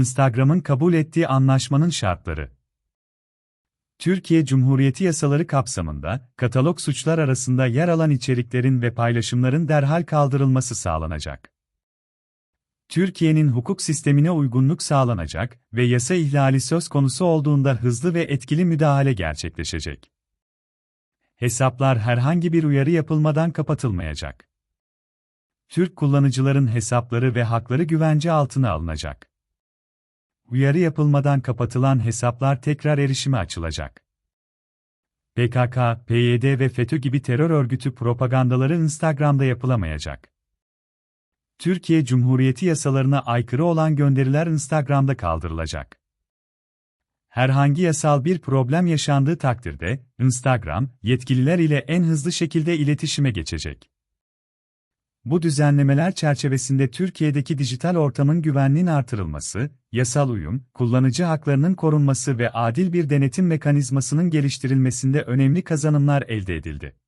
Instagram'ın kabul ettiği anlaşmanın şartları. Türkiye Cumhuriyeti yasaları kapsamında, katalog suçlar arasında yer alan içeriklerin ve paylaşımların derhal kaldırılması sağlanacak. Türkiye'nin hukuk sistemine uygunluk sağlanacak ve yasa ihlali söz konusu olduğunda hızlı ve etkili müdahale gerçekleşecek. Hesaplar herhangi bir uyarı yapılmadan kapatılmayacak. Türk kullanıcıların hesapları ve hakları güvence altına alınacak. Uyarı yapılmadan kapatılan hesaplar tekrar erişime açılacak. PKK, PYD ve FETÖ gibi terör örgütü propagandaları Instagram'da yapılamayacak. Türkiye Cumhuriyeti yasalarına aykırı olan gönderiler Instagram'da kaldırılacak. Herhangi yasal bir problem yaşandığı takdirde, Instagram, yetkililer ile en hızlı şekilde iletişime geçecek. Bu düzenlemeler çerçevesinde Türkiye'deki dijital ortamın güvenliğin artırılması, yasal uyum, kullanıcı haklarının korunması ve adil bir denetim mekanizmasının geliştirilmesinde önemli kazanımlar elde edildi.